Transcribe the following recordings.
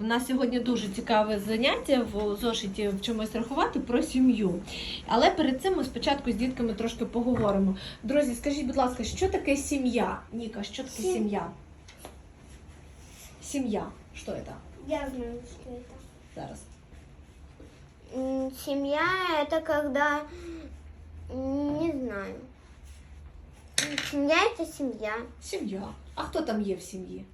У нас сьогодні дуже цікаве заняття в зошиті в чомусь рахувати про сім'ю. Але перед цим ми спочатку з дітками трошки поговоримо. Друзі, скажіть, будь ласка, що таке сім'я? Ніка, що таке Сім- сім'я? Сім'я. Що це? Я знаю, что это. Зараз. М, Семья это когда... м, Не знаю. М, Семья это семья. Сім'я. А хто там є в сім'ї?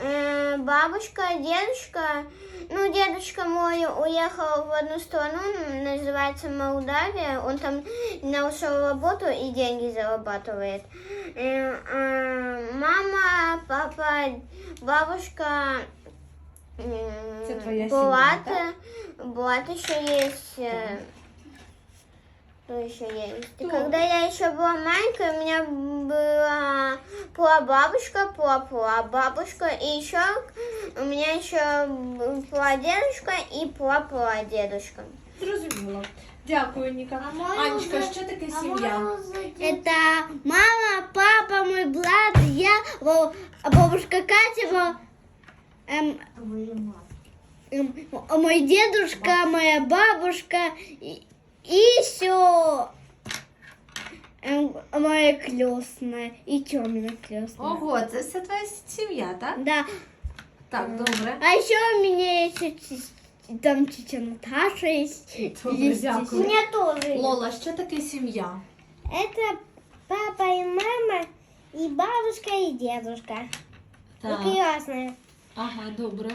Э, Бабушка, дедушка. Ну, дедушка мой уехал в одну страну, называется Молдавия. Он там нашел работу и деньги зарабатывает. Э, э, Мама, папа, бабушка. м, Это твоя Булат, семья, Булат еще есть. э, Кто еще есть? Кто? Когда я еще была маленькая, у меня была прабабушка, прапрабабушка, и еще у меня еще был прадедушка и прапрадедушка. Зрозуміло. Дякую, Ніка. А мою Анечка, вже- що таке сім'я? Это мама, папа, мой брат, я, во- бабушка Катя, во- эм, эм, а мой дедушка, моя бабушка и, еще моя крестная и темная крестная. Ого, це все твоя сім'я, так? Да. Так, добре. А еще у меня еще там тетя Наташа есть. Добре, Есть дякую. У меня тоже. Лола, що таке сім'я? Это папа и мама, и бабушка, и дедушка. Так. Прекрасная. Ага, добре.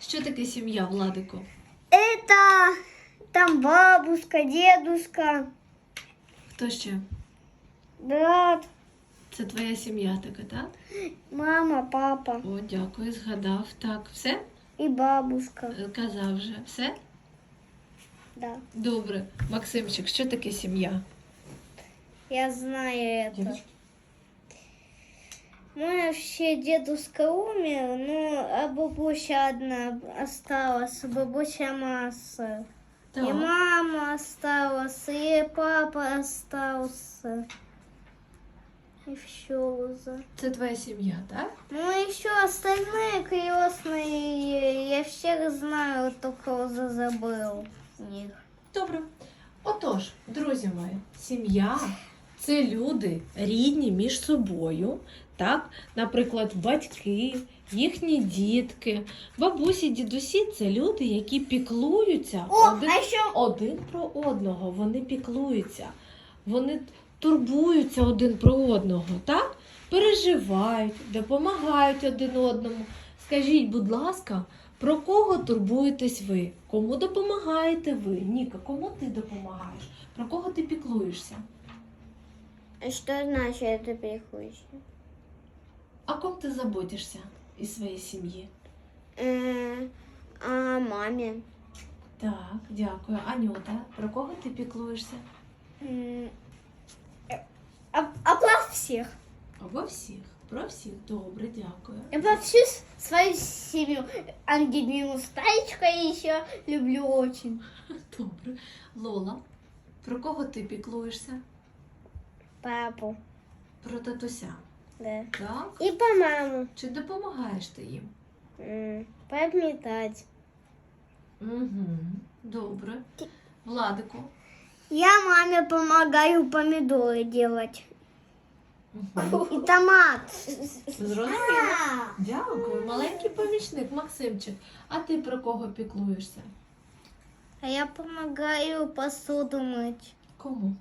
Що таке сім'я, Владику? Это там бабушка, дедушка, Хто ще? Брат, Це твоя сім'я така, так? мама, папа О, дякую, згадав. Так, все? и бабушка. Е, Казав вже. Все? Да. Добре. Максимчик, що таке сім'я? Я знаю это. Мой вообще дедушка умер, но а бабуся одна осталась, бабуся масса. И мама осталась, и папа остался И все уже. Це твоя сім'я, так? Ну, еще остальные крестные, я всех знаю, только уже забыл них. Добре. Отож, друзі мої, сім'я це люди рідні між собою. Так? Наприклад, батьки, їхні дітки, бабусі, дідусі це люди, які піклуються О, один, а еще один про одного. Вони піклуються, вони турбуються один про одного, так? переживають, допомагають один одному. Скажіть, будь ласка, про кого турбуєтесь ви? Кому допомагаєте ви? Ніка, кому ти допомагаєш? Про кого ти піклуєшся? Что значит это переходящее? А ком ти заботишся із своєї сім'ї? Э, о маме. Так, дякую. Анюта, про кого ти піклуєшся? Обо всех. Обо всіх. Про всіх. Добре, дякую. Обо всю с- свою семью. Ангелину Стаечка еще люблю очень. Добре. Лола, про кого ти піклуєшся? Папу. Про татуся. Да. Так? И по маму. Чи допомагаєш ти їм? М, Подметать. Угу. Добре. Владику. Я маме помогаю помидоры делать. И томат. Зрозуміло. Дякую. Маленький помічник, Максимчик. А ти про кого піклуєшся? А я помогаю посуду мыть. Кому?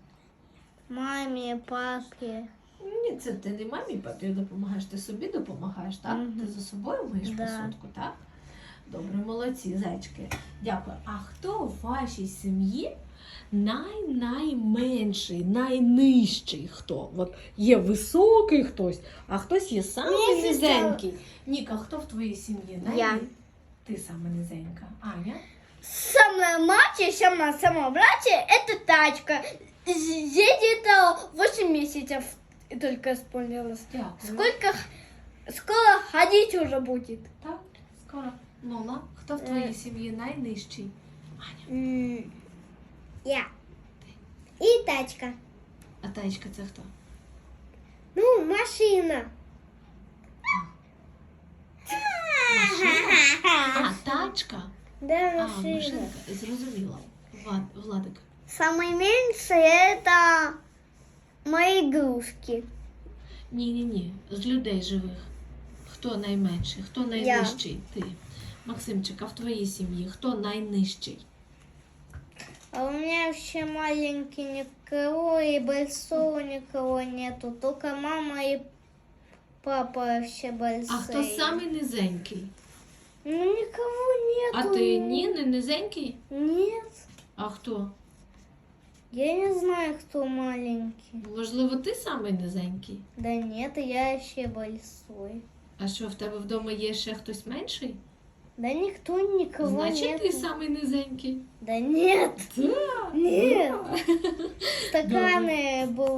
Маме, папе. Ні, це ти не мамі папі допомагаєш, ти собі допомагаєш, так? Мгм. Ти за собою миєш Да. посудку, так? Добре, молодці, зайчики. Дякую. А хто в вашій сім'ї най-найменший, найнижчий хто? От є високий хтось, а хтось є самий Мені сестра- низенький. Ніка, хто в твоїй сім'ї? Я. Най- Ти саме низенька. Аня? Самая мать, самая самая братья, это тачка. Ей где-то 8 месяцев только исполнилось. Дякую. Сколько, х- скоро ходить уже будет. Так, скоро. Лола, хто в твоїй сім'ї найнижчий? Я. И тачка. А таєчка це хто? Ну, машина. А, та Собачка? Да, А, машина. машинка. Зрозуміла. Влад- Владик. Самый меньший это мои игрушки. Ні, ні, ні. З людей живих. Хто найменший? Хто найнижчий? Ти. Максимчик, а в твоїй сім'ї хто найнижчий? А у меня вообще маленький никого и большого никого нету. Только мама и папа вообще большие. А хто самий низенький? Ну никого нету. А ти ні, не низенький? Нет. А хто? Я не знаю, кто маленький. Можливо, ти самий низенький? Да нет, я вообще большой. А що в тебе вдома є ще хтось менший? Да никто никого нет. нету. самый низенький. Да нет, Да. нет. Стаканы был